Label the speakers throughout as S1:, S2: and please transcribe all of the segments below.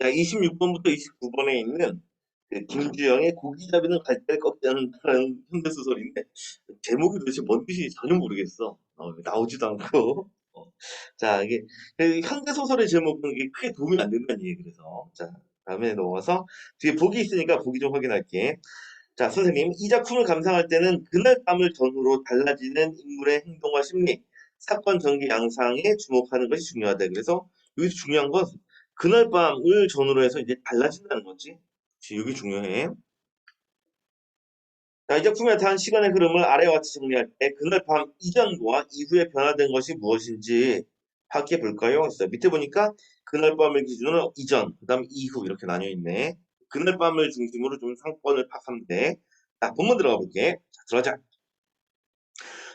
S1: 자, 26번부터 29번에 있는 그 김주영의 고기잡이는 갈대를 꺾지 않는다는 현대소설인데 제목이 도대체 뭔 뜻인지 전혀 모르겠어. 어, 나오지도 않고. 어. 자, 이게 그 현대소설의 제목은 이게 크게 도움이 안 된다는 얘기 그래서 자, 다음에 넘어가서 뒤에 보기 있으니까 보기 좀 확인할게. 자, 선생님, 이 작품을 감상할 때는 그날 밤을 전후로 달라지는 인물의 행동과 심리, 사건 전개 양상에 주목하는 것이 중요하다. 그래서 여기서 중요한 건 그날 밤을 전후로 해서 이제 달라진다는 거지. 이게 중요해. 자, 이 작품에 나타난 시간의 흐름을 아래와 같이 정리할 때 그날 밤 이전과 이후에 변화된 것이 무엇인지 파악해 볼까요? 밑에 보니까 그날 밤을 기준으로 이전, 그 다음 이후 이렇게 나뉘어 있네. 그날 밤을 중심으로 좀 상권을 파악하면 돼. 자, 본문 들어가 볼게. 자, 들어가자.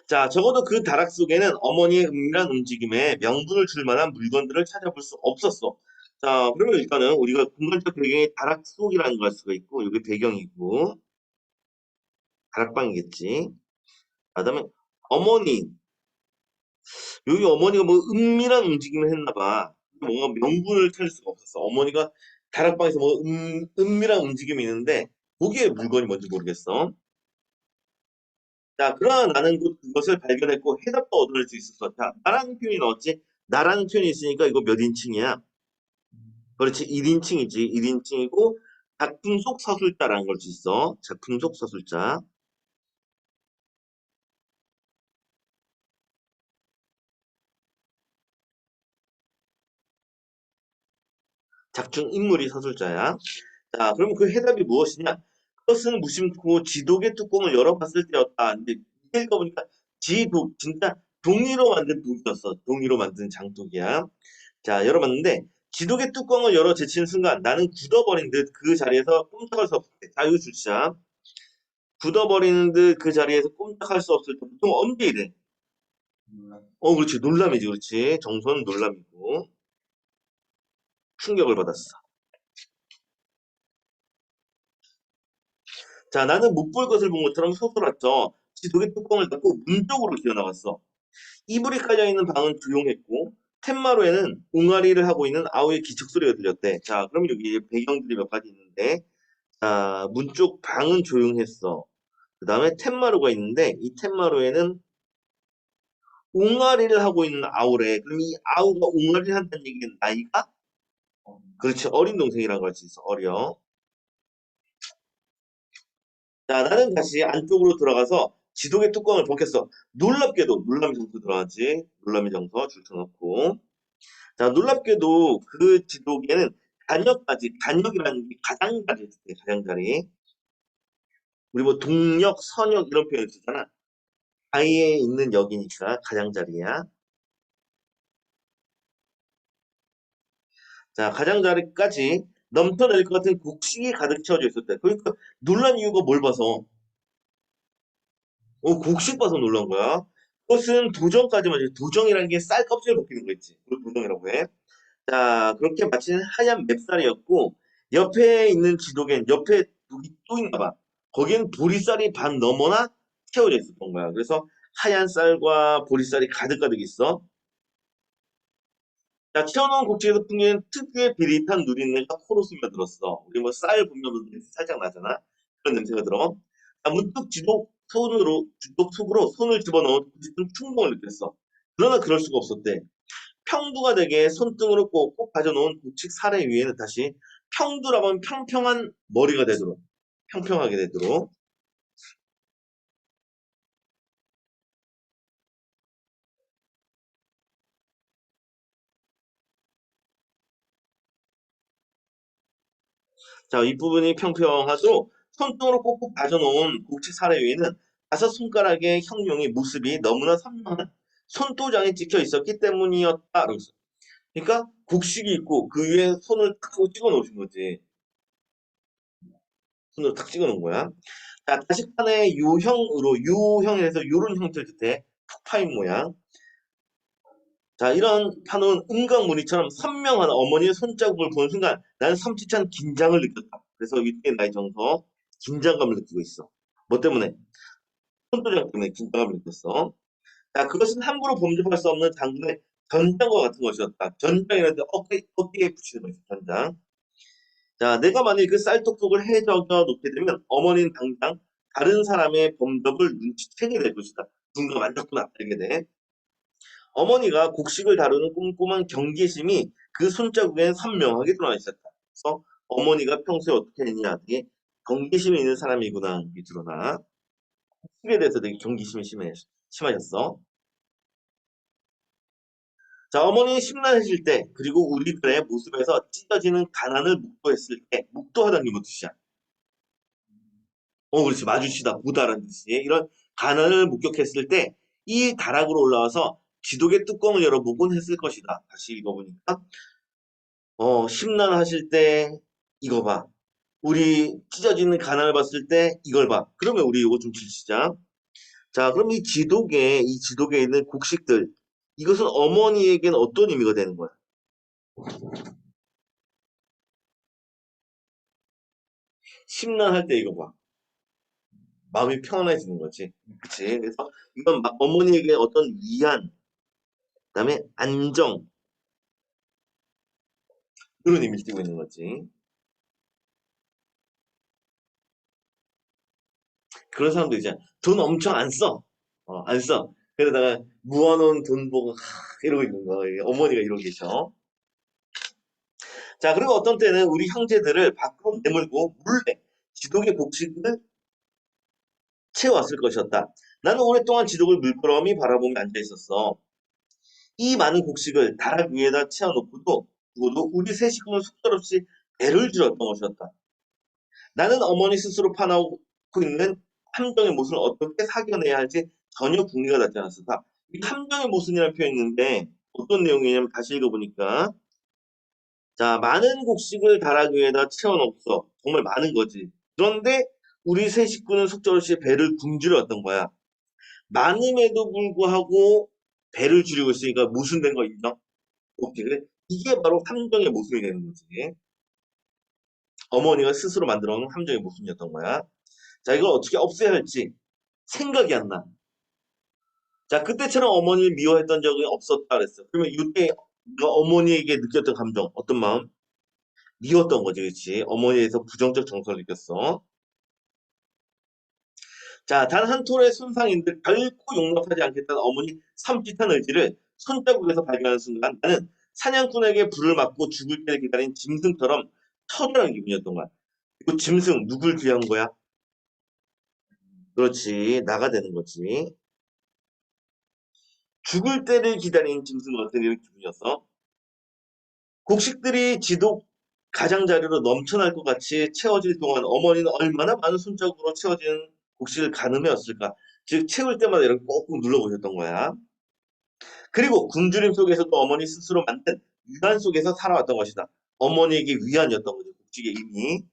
S1: 자, 적어도 그 다락 속에는 어머니의 은밀한 움직임에 명분을 줄 만한 물건들을 찾아볼 수 없었어. 자, 그러면 일단은 우리가 공간적 배경이 다락 속이라는 걸 수가 있고, 여기 배경이고, 다락방이겠지. 그 다음에 어머니. 여기 어머니가 뭐 은밀한 움직임을 했나봐. 뭔가 명분을 찾을 수가 없었어. 어머니가 다락방에서 뭐 은, 은밀한 움직임이 있는데, 거기에 물건이 뭔지 모르겠어. 자, 그러나 나는 그- 그것을 발견했고 해답도 얻어낼 수 있었어. 자, 나라는 표현이 나왔지? 나라는 표현이 있으니까 이거 몇 인칭이야? 그렇지, 1인칭이지. 1인칭이고 작품 속 서술자라는 걸 수 있어. 작품 속 서술자. 작중 인물이 서술자야. 자, 그러면 그 해답이 무엇이냐? 그것은 무심코 지독의 뚜껑을 열어봤을 때였다. 근데 읽어보니까 지독, 진짜 종이로 만든 독이었어. 종이로 만든 장독이야. 자, 열어봤는데 지독의 뚜껑을 열어 제치는 순간 나는 굳어버린 듯 그 자리에서 꼼짝할 수 없을 때. 자, 이거 주시자. 굳어버리는 듯 그 자리에서 꼼짝할 수 없을 때 보통 언제 이래? 어, 그렇지. 놀람이지, 그렇지. 정선 놀람이고. 충격을 받았어. 자, 나는 못 볼 것을 본 것처럼 서술았죠. 지독의 뚜껑을 닫고 문 쪽으로 기어나갔어. 이불이 깔려있는 방은 조용했고 텐마루에는 옹알이를 하고 있는 아우의 기척 소리가 들렸대. 자, 그럼 여기 배경들이 몇 가지 있는데 자, 문쪽 방은 조용했어. 그 다음에 텐마루가 있는데 이 텐마루에는 옹알이를 하고 있는 아우래. 그럼 이 아우가 옹알이를 한다는 얘기는 나이가? 그렇지. 어린 동생이라고 할 수 있어. 어려. 자, 나는 다시 안쪽으로 들어가서 지독의 뚜껑을 벗겼어. 놀랍게도 놀람이 정서 들어가지. 놀람이 정서 줄쳐놓고. 자, 놀랍게도 그 지독에는 간역까지, 간역이라는 게 가장자리 있을 가장자리. 우리 뭐 동역, 선역 이런 표현 쓰잖아. 아이에 있는 역이니까 가장자리야. 자, 가장자리까지 넘쳐날 것 같은 곡식이 가득 채워져 있었대. 그러니까 놀란 이유가 뭘 봐서? 어, 곡식 봐서 놀란 거야. 그것은 도정까지만 해. 도정이라는 게 쌀 껍질을 벗기는 거 있지. 그걸 도정이라고 해. 자, 그렇게 마치는 하얀 맵쌀이었고, 옆에 있는 지도겐 옆에 또 있나 봐. 거기엔 보리쌀이 반 넘어나 채워져 있었던 거야. 그래서 하얀 쌀과 보리쌀이 가득가득 있어. 자, 채워놓은 곡식에서 풍기는 특유의 비릿한 누린내가 코로 스며들었어. 우리 뭐 쌀 보면 살짝 나잖아. 그런 냄새가 들어. 자, 문득 지독 손으로, 속으로 손을 집어넣은 싶은 충동을 느꼈어. 그러나 그럴 수가 없었대. 평두가 되게 손등으로 꼭꼭 가져놓은 곡식 사례 위에는 다시 평두라고 하면 평평한 머리가 되도록, 평평하게 되도록. 자, 윗부분이 평평하도록 손등으로 꼭꼭 가져놓은 곡식 사례 위에는 다섯 손가락의 형용의 모습이 너무나 선명한 손도장이 찍혀 있었기 때문이었다. 그러니까 곡식이 있고 그 위에 손을 탁 하고 찍어 놓으신 거지. 손으로 탁 찍어 놓은 거야. 자, 다식판의 유형으로 유형에서 요런 형태를 뜻해. 푹 파인 모양. 자, 이런 파놓은 은광무늬처럼 선명한 어머니의 손자국을 본 순간 나는 섬찟한 긴장을 느꼈다. 그래서 이때 나의 정서 긴장감을 느끼고 있어. 뭐 때문에? 손도장 때문에 긴장감을 느꼈어. 자, 그것은 함부로 범접할 수 없는 장군의 전장과 같은 것이었다. 전장이라는 데 어깨, 어깨에 붙이는 것이죠, 전장. 자, 내가 만약에 그 쌀떡국을 해 적어 놓게 되면 어머니는 당장 다른 사람의 범접을 눈치채게 될 것이다. 누군가 만졌구나 알게 돼. 어머니가 곡식을 다루는 꼼꼼한 경계심이 그 손자국에는 선명하게 드러나 있었다. 그래서 어머니가 평소에 어떻게 했냐, 되게 경계심이 있는 사람이구나 이게 드러나. 곡식에 대해서 되게 경계심이 심해, 심하셨어. 자, 어머니 심란해질 때, 그리고 우리들의 모습에서 찢어지는 가난을 묵도했을 때, 묵도하다는 게 뜻이야? 어, 그렇지. 마주치다, 보다라는 뜻이. 이런 가난을 목격했을 때, 이 다락으로 올라와서 지독의 뚜껑을 열어보곤 했을 것이다. 다시 읽어보니까, 어, 심란하실 때, 이거 봐. 우리 찢어지는 가난을 봤을 때, 이걸 봐. 그러면 우리 이거 좀 질시자. 자, 그럼 이 지독에, 이 지독에 있는 곡식들, 이것은 어머니에게는 어떤 의미가 되는 거야? 심란할 때 이거 봐. 마음이 평안해지는 거지. 그치? 그래서 이건 막 어머니에게 어떤 위안, 그 다음에 안정, 이런 의미를 띠고 있는 거지. 그런 사람도 이제 돈 엄청 안 써. 어, 안 써. 그러다가 모아놓은 돈 보고 하, 이러고 있는 거. 어머니가 이러고 계셔. 자, 그리고 어떤 때는 우리 형제들을 밖으로 내몰고 몰래 지독의 곡식을 채워왔을 것이었다. 나는 오랫동안 지독을 물끄러미 바라보며 앉아 있었어. 이 많은 곡식을 다락 위에다 채워놓고도 두고도 우리 세 식구는 속절없이 배를 줄였던 것이었다. 나는 어머니 스스로 파놓고 있는 함정의 모습을 어떻게 사겨내야 할지 전혀 궁리가 나지 않았었다. 이 함정의 모순이라는 표현이 있는데 어떤 내용이냐면 다시 읽어보니까 자 많은 곡식을 다락 위에다 채워놓었어. 정말 많은 거지. 그런데 우리 세 식구는 속절없이 배를 굶주렸던 거야. 많음에도 불구하고 배를 줄이고 있으니까 모순된 거 있죠? 오케이. 그래. 이게 바로 함정의 모순이 되는 거지. 어머니가 스스로 만들어 놓은 함정의 모순이었던 거야. 자, 이걸 어떻게 없애야 할지 생각이 안 나. 자, 그때처럼 어머니를 미워했던 적이 없었다 그랬어. 그러면 이때 어머니에게 느꼈던 감정, 어떤 마음? 미웠던 거지, 그렇지? 어머니에서 부정적 정서를 느꼈어. 자, 단 한 톨의 손상인들 결코 용납하지 않겠다는 어머니 섬찟한 의지를 손자국에서 발견하는 순간 나는 사냥꾼에게 불을 맞고 죽을 때를 기다린 짐승처럼 처절한 기분이었던 거야. 그 짐승 누굴 귀한 거야? 그렇지, 나가 되는 거지. 죽을 때를 기다리는 짐승 같은 이런 기분이었어. 곡식들이 지독 가장자리로 넘쳐날 것 같이 채워질 동안 어머니는 얼마나 많은 손자국으로 채워진 곡식을 가늠해왔을까. 즉 채울 때마다 이렇게 꼭꼭 눌러보셨던 거야. 그리고 굶주림 속에서도 어머니 스스로 만든 위안 속에서 살아왔던 것이다. 어머니에게 위안이었던 거죠. 곡식의 이미.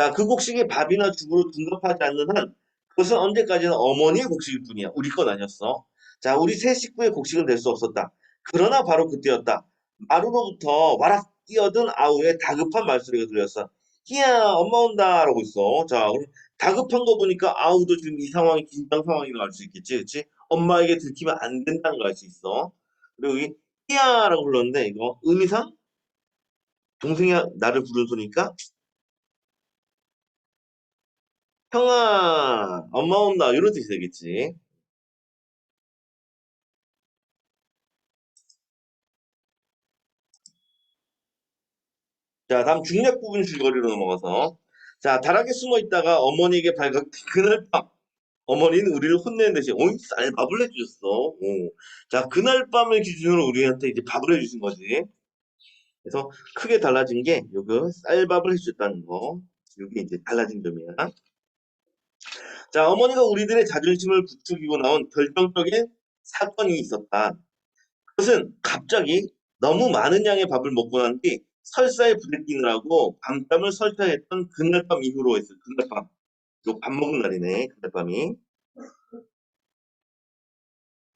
S1: 자, 그 곡식이 밥이나 죽으로 둔갑하지 않는 한 그것은 언제까지나 어머니의 곡식일 뿐이야. 우리 건 아니었어. 자, 우리 세 식구의 곡식은 될 수 없었다. 그러나 바로 그때였다. 마루로부터 와락 뛰어든 아우의 다급한 말소리가 들렸어. 희야, 엄마 온다. 라고 있어. 자, 그럼 다급한 거 보니까 아우도 지금 이 상황이 긴장 상황이라고 할수 있겠지. 그치? 엄마에게 들키면 안 된다는 걸 알 수 있어. 그리고 여기 희야 라고 불렀는데 이거 의미상 동생이 나를 부른 소리니까 형아, 엄마 온다. 이런 뜻이 되겠지. 자, 다음 중략 부분 줄거리로 넘어가서. 자, 다락에 숨어 있다가 어머니에게 발각 그날 밤. 어머니는 우리를 혼내는 대신, 어이, 쌀 밥을 해주셨어. 오. 자, 그날 밤을 기준으로 우리한테 이제 밥을 해주신 거지. 그래서 크게 달라진 게, 요거, 쌀밥을 해주셨다는 거. 이게 이제 달라진 점이야. 자, 어머니가 우리들의 자존심을 부추기고 나온 결정적인 사건이 있었다. 그것은 갑자기 너무 많은 양의 밥을 먹고 난 뒤 설사에 부대끼느라고 밤잠을 설사 했던 그날 밤 이후로 했어요. 그날 밤. 밥 먹은 날이네. 그날 밤이.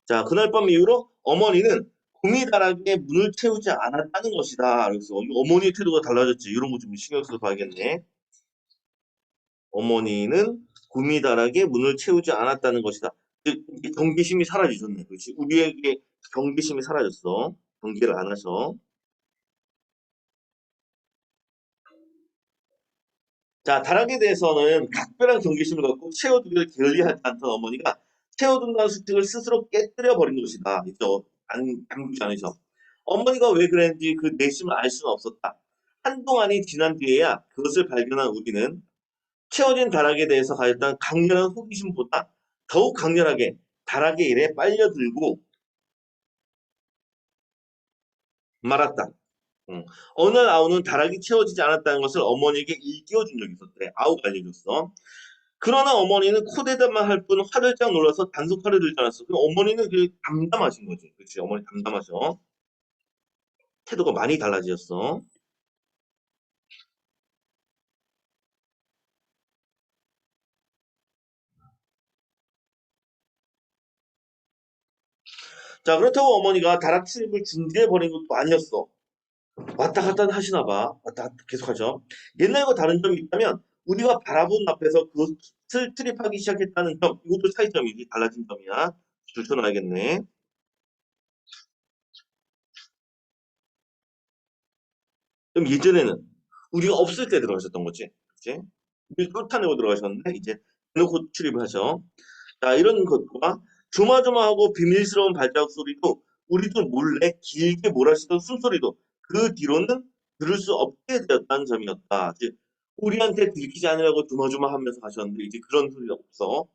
S1: 자, 그날 밤 이후로 어머니는 구미다락에 문을 채우지 않았다는 것이다. 그래서 어머니의 태도가 달라졌지. 이런 거 좀 신경 써서 봐야겠네. 어머니는 구미다락에 문을 채우지 않았다는 것이다. 즉, 이 경계심이 사라지셨네. 그렇지? 우리에게 경계심이 사라졌어. 경계를 안 하셔. 자, 다락에 대해서는 각별한 경계심을 갖고 채워두기를 게을리하지 않던 어머니가 채워둔다는 수칙을 스스로 깨뜨려 버린 것이다. 그죠? 안, 담그지 않으셔. 어머니가 왜 그랬는지 그 내심을 알 수는 없었다. 한동안이 지난 뒤에야 그것을 발견한 우리는 채워진 다락에 대해서 가졌던 강렬한 호기심보다 더욱 강렬하게 다락의 일에 빨려들고 말았다. 응. 어느 날 아우는 다락이 채워지지 않았다는 것을 어머니에게 일깨워준 적이 있었대. 아우가 알려줬어. 그러나 어머니는 코대다만 할 뿐 화를 짝 놀라서 단속 화를 들지 않았어. 그 어머니는 그 담담하신 거지. 그렇지. 어머니 담담하셔. 태도가 많이 달라지셨어. 자, 그렇다고 어머니가 다락 출입을 중지해버린 것도 아니었어. 왔다 갔다 하시나 봐. 왔다 갔다 계속 하죠. 옛날과 다른 점이 있다면 우리가 바라본 앞에서 그것을 출입하기 시작했다는 점, 이것도 차이점이지. 달라진 점이야. 줄쳐놔야겠네. 그럼 예전에는 우리가 없을 때 들어가셨던 거지. 그치? 쫓아내고 들어가셨는데 이제 대놓고 출입을 하셔. 자, 이런 것과 조마조마하고 비밀스러운 발자국 소리도 우리도 몰래 길게 몰아치던 숨소리도 그 뒤로는 들을 수 없게 되었다는 점이었다. 즉, 우리한테 들키지 않으려고 조마조마하면서 가셨는데 이제 그런 소리가 없어.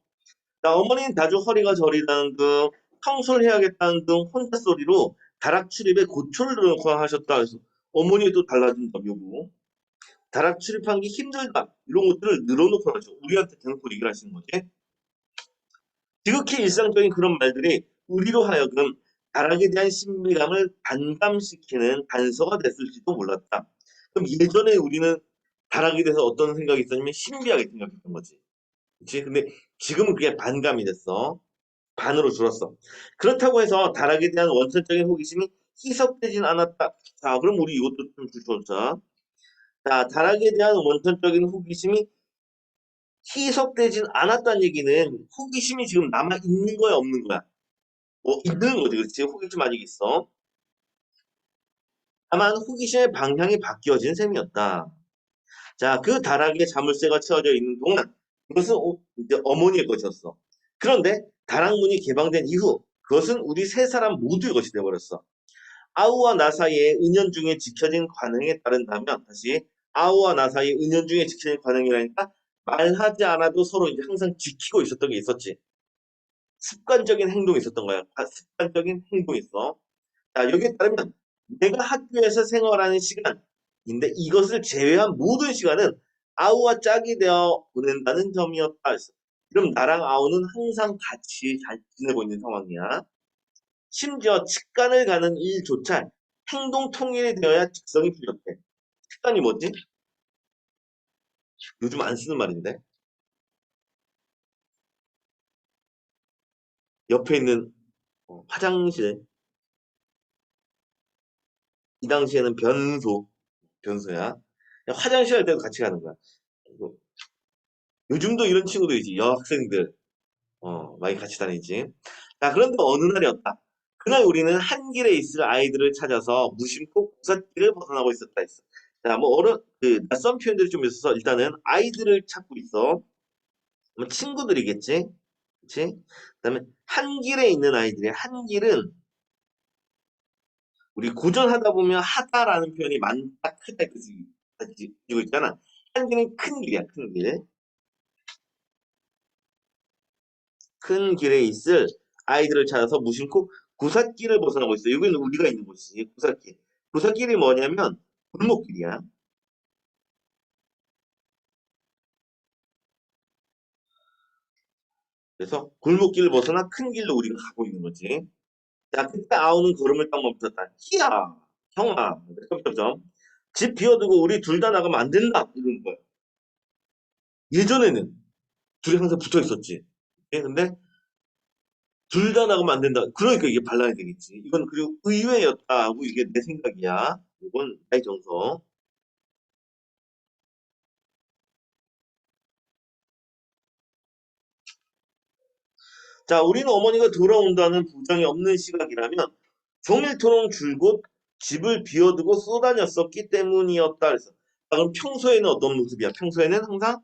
S1: 자, 어머니는 자주 허리가 저리다는 등 청소를 해야겠다는 등 혼자 소리로 다락 출입에 고초를 넣고 하셨다. 그래서 어머니도 달라진 점이고 다락 출입하기 힘들다 이런 것들을 늘어놓고 하죠. 우리한테 대놓고 얘기를 하시는 거지. 지극히 일상적인 그런 말들이 우리로 하여금 다락에 대한 신비감을 반감시키는 단서가 됐을지도 몰랐다. 그럼 예전에 우리는 다락에 대해서 어떤 생각이 있었냐면 신비하게 생각했던 거지. 그치? 근데 지금은 그게 반감이 됐어. 반으로 줄었어. 그렇다고 해서 다락에 대한 원천적인 호기심이 희석되진 않았다. 자, 그럼 우리 이것도 좀 줄여보자. 자, 다락에 대한 원천적인 호기심이 희석되진 않았다는 얘기는 호기심이 지금 남아 있는 거야, 없는 거야? 뭐 있는 거지, 그렇지? 호기심 아직 있어. 다만 호기심의 방향이 바뀌어진 셈이었다. 자, 그 다락에 자물쇠가 채워져 있는 동안 그것은 오- 이제 어머니의 것이었어. 그런데 다락문이 개방된 이후 그것은 우리 세 사람 모두의 것이 되어버렸어. 아우와 나 사이에 은연중에 지켜진 관행에 따른다면 다시 아우와 나 사이에 은연중에 지켜진 관행이라니까 말하지 않아도 서로 이제 항상 지키고 있었던 게 있었지. 습관적인 행동이 있었던 거야. 아, 습관적인 행동이 있어. 자, 여기에 따르면 내가 학교에서 생활하는 시간인데 이것을 제외한 모든 시간은 아우와 짝이 되어 보낸다는 점이었다. 그럼 나랑 아우는 항상 같이 잘 지내고 있는 상황이야. 심지어 직관을 가는 일조차 행동 통일이 되어야 직성이 필요해. 직관이 뭐지? 요즘 안 쓰는 말인데. 옆에 있는 어, 화장실. 이 당시에는 변소, 변소야. 화장실 할 때도 같이 가는 거야. 요즘도 이런 친구도 있지. 여학생들. 어, 많이 같이 다니지. 자, 그런데 어느 날이었다. 그날 우리는 한 길에 있을 아이들을 찾아서 무심코 구삿길을 벗어나고 있었다 했어. 자, 뭐 어른 그 낯선 표현들이 좀 있어서 일단은 아이들을 찾고 있어. 뭐 친구들이겠지. 그렇지? 그다음에 한 길에 있는 아이들이 한 길은 우리 고전하다 보면 하다라는 표현이 많다 크다 그지 이거 있잖아. 한 길은 큰 길이야, 큰 길. 큰 길에 있을 아이들을 찾아서 무심코 구삿길을 벗어나고 있어. 여기는 우리가 있는 곳이지. 구삿길. 구삿길이 뭐냐면 골목길이야. 그래서 골목길을 벗어나 큰 길로 우리가 가고 있는 거지. 자, 그때 아우는 걸음을 딱 멈췄다. 희야, 형아, 점점점. 집 비워두고 우리 둘 다 나가면 안 된다. 이러는 거야. 예전에는 둘이 항상 붙어 있었지. 예, 근데 둘 다 나가면 안 된다. 그러니까 이게 반란이 되겠지. 이건 그리고 의외였다고 이게 내 생각이야. 이건 나의 정서. 자, 우리는 어머니가 돌아온다는 보장이 없는 시각이라면 종일토록 줄곧 집을 비워두고 쏘다녔었기 때문이었다. 그래서 자, 그럼 평소에는 어떤 모습이야? 평소에는 항상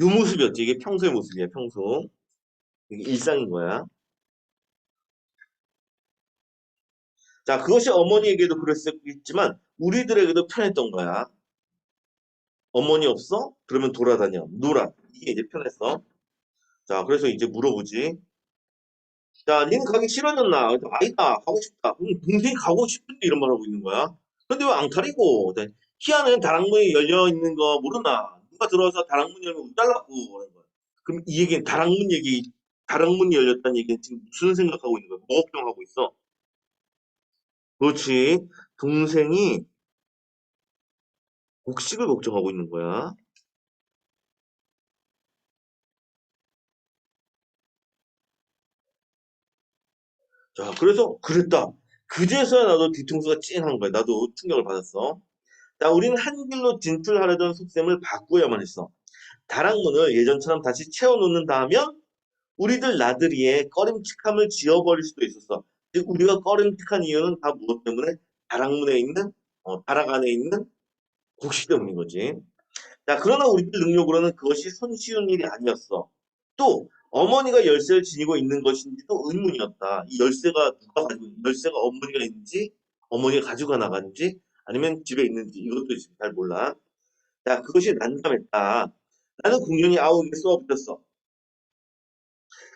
S1: 요 모습이었지. 이게 평소의 모습이야. 평소. 이게 일상인 거야. 자, 그것이 어머니에게도 그랬었겠지만 우리들에게도 편했던 거야. 어머니 없어? 그러면 돌아다녀. 놀아. 이게 이제 편했어. 자, 그래서 이제 물어보지. 자, 니는 가기 싫어졌나? 아니다. 가고 싶다. 그럼 동생이 가고 싶은데 이런 말 하고 있는 거야. 근데 왜 안 가리고? 네. 희한은 다락문이 열려 있는 거 모르나? 누가 들어와서 다락문 열면 웃달라고 그러는 거야. 그럼 이 얘기는 다락문 얘기, 다락문이 열렸다는 얘기는 지금 무슨 생각하고 있는 거야? 뭐 걱정하고 있어? 그렇지. 동생이 곡식을 걱정하고 있는 거야. 자, 그래서 그랬다. 그제서야 나도 뒤통수가 찐한 거야. 나도 충격을 받았어. 자, 우리는 한 길로 진출하려던 속셈을 바꾸어야만 했어. 다락문을 예전처럼 다시 채워놓는다 하면 우리들 나들이에 꺼림칙함을 지워버릴 수도 있었어. 즉, 우리가 꺼림칙한 이유는 다 무엇 때문에? 다락문에 있는, 어, 다락 안에 있는 곡식 때문인 거지. 자, 그러나 우리들 능력으로는 그것이 손쉬운 일이 아니었어. 또 어머니가 열쇠를 지니고 있는 것인지도 의문이었다. 이 열쇠가 누가 가지고 열쇠가 어머니가 있는지 어머니가 가지고 나가는지 아니면 집에 있는지 이것도 잘 몰라. 자, 그것이 난감했다. 나는 공연히 아우에게 쏘아붙였어.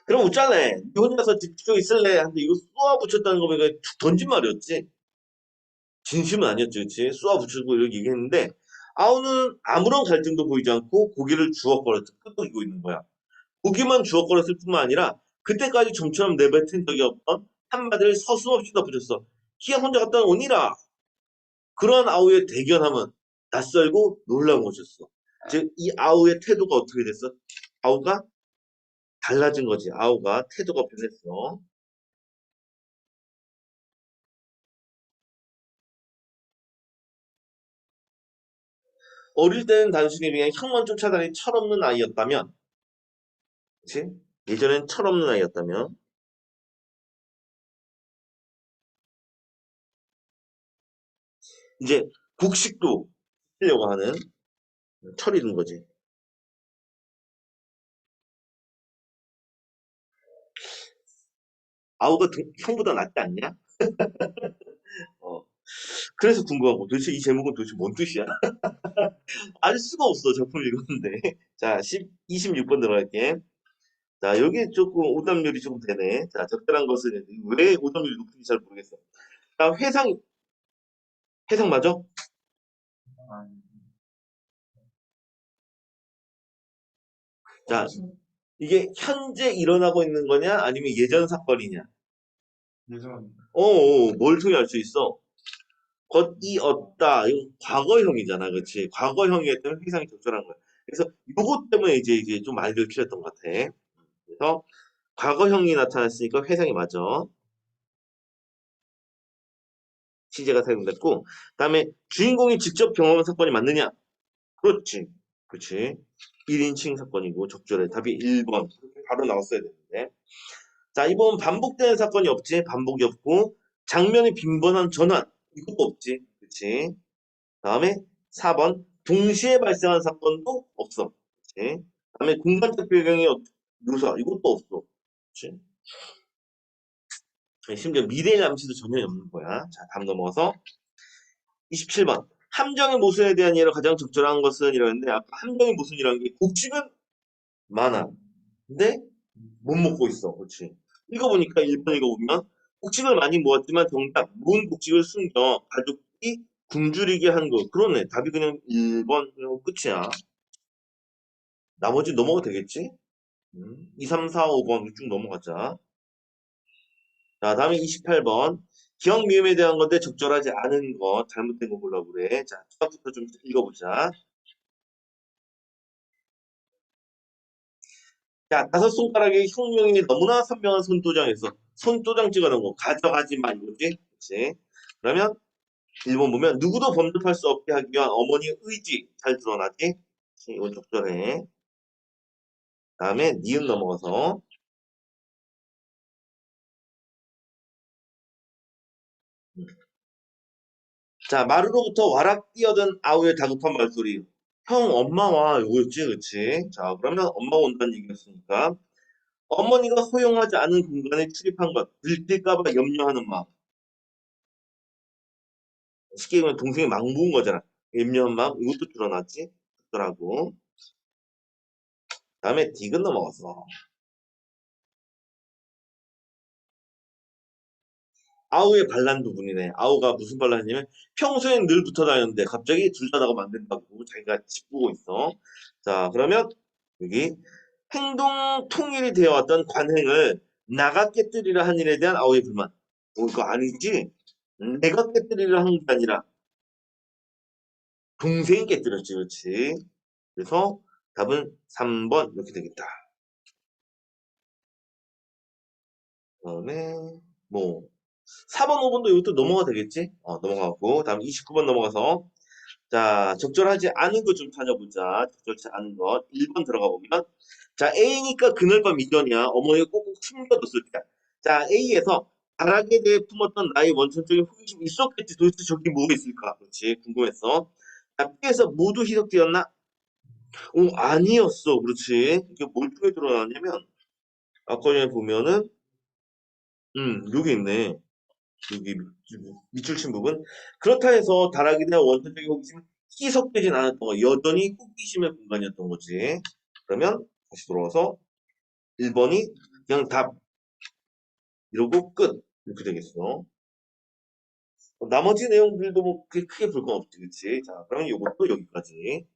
S1: 그럼. 니 혼자서 집중 있을래? 하는데 이거 쏘아 붙였다는 거 보니까 툭 던진 말이었지. 진심은 아니었지, 그치? 쏘아 붙이고 이렇게 얘기했는데 아우는 아무런 갈등도 보이지 않고 고개를 주걱거렸어. 끄덕이고 있는 거야. 고개만 주걱거렸을 뿐만 아니라 그때까지 좀처럼 내뱉은 적이 없던 한마디를 서슴없이 덧붙였어. 키야 혼자 갔다 오니라. 그런 아우의 대견함은 낯설고 놀라운 것이었어. 즉, 이 아우의 태도가 어떻게 됐어? 아우가 달라진 거지. 아우가 태도가 변했어. 어릴 때는 단순히 그냥 형만 쫓아다니 철없는 아이였다면, 그치? 예전엔 철없는 아이였다면, 이제 국식도 하려고 하는 철이 든 거지. 아우가 동- 형보다 낫지 않냐? 어. 그래서 궁금하고 도대체 이 제목은 도대체 뭔 뜻이야? 알 수가 없어 작품 읽었는데 자 10, 26번 들어갈게 자 여기 조금 오답률이 조금 되네 자 적절한 것은 왜 오답률이 높은지 잘 모르겠어 자 회상 회상 맞아? 자 이게 현재 일어나고 있는 거냐 아니면 예전 사건이냐?
S2: 예전
S1: 어어 뭘 통해 알수 있어? 겉이 없다. 이거 과거형이잖아 그치? 과거형이기 때문에 회상이 적절한 거야. 그래서 요것 때문에 이제 이게 좀 많이 들키렸던 것 같아. 그래서 과거형이 나타났으니까 회상이 맞아. 시제가 사용됐고 다음에 주인공이 직접 경험한 사건이 맞느냐? 그렇지. 그렇지 1인칭 사건이고 적절해. 답이 1번. 이렇게 바로 나왔어야 되는데. 자 이번 반복되는 사건이 없지. 반복이 없고 장면이 빈번한 전환. 이것도 없지. 그렇지 다음에 4번. 동시에 발생한 사건도 없어. 그렇지 다음에 공간적 배경이 어- 묘사. 이것도 없어. 그렇지 심지어 미래의 암시도 전혀 없는 거야. 자 다음 넘어가서 27번 함정의 모순에 대한 예로 가장 적절한 것은 이러는데 아까 함정의 모순이라는 게 곡식은 많아 근데 못 먹고 있어 그렇지 읽어보니까 1번 읽어보면 곡식을 많이 모았지만 정작 모은 곡식을 숨겨 가족이 굶주리게 한 거. 그러네. 답이 그냥 1번 그냥 끝이야. 나머지 넘어가도 되겠지? 음, 2, 3, 4, 5번 쭉 넘어가자. 자, 다음에 28번. 기억 미음에 대한 건데 적절하지 않은 거, 잘못된 거 보려고 그래. 자, 처음부터 좀 읽어보자. 자, 다섯 손가락의 혁명이 너무나 선명한 손도장에서 손도장 찍어놓은 거 가져가지 마 이거지? 그치? 그러면 1번 보면 누구도 범접할 수 없게 하기 위한 어머니의 의지 잘 드러나지? 이건 적절해. 다음에 니은 넘어가서 자 마루로부터 와락 뛰어든 아우의 다급한 말소리. 형 엄마와 요거였지 그치? 자 그러면 엄마가 온다는 얘기였으니까. 어머니가 허용하지 않은 공간에 출입한 것 들킬까봐 염려하는 마음. 쉽게 얘기하면 동생이 막 부은 거잖아. 염려한 마음 이것도 드러났지? 더라고. 다음에 디귿 넘어가서 아우의 반란 부분이네. 아우가 무슨 반란이냐면 평소엔 늘 붙어 다녔는데 갑자기 둘 다 나가면 안 된다고 자기가 짚고 있어. 자 그러면 여기 행동 통일이 되어 왔던 관행을 나가 깨뜨리려 한 일에 대한 아우의 불만. 어, 이거 아니지? 내가 깨뜨리려 한게 아니라 동생이 깨뜨렸지, 그렇지? 그래서 답은 3번 이렇게 되겠다. 그 다음에 뭐 4번, 5번도 이것도 넘어가 되겠지? 어, 넘어가고 다음 29번 넘어가서 자 적절하지 않은 것 좀 찾아보자. 적절치 않은 것 1번 들어가 보면 자 A니까 그날 밤 이전이야. 어머니가 꼭꼭 숨겨뒀을 때. 자 A에서 나락에 대해 품었던 나의 원천적인 호기심이 있었겠지. 도대체 저게 뭐가 있을까? 그렇지 궁금했어. 자 B에서 모두 희석되었나? 어 아니었어. 그렇지. 이게 뭘 통해 드러나냐면 아까 전에 보면은 음 여기 있네. 여기 밑- 밑줄 친 부분. 그렇다 해서 다락에 대한 원천적인 호기심이 희석되진 않았던 거. 여전히 호기심의 공간이었던 거지. 그러면 다시 돌아와서 1번이 그냥 답. 이러고 끝. 이렇게 되겠어. 나머지 내용들도 뭐 크게 볼 건 없지, 그치? 자, 그럼 이것도 여기까지.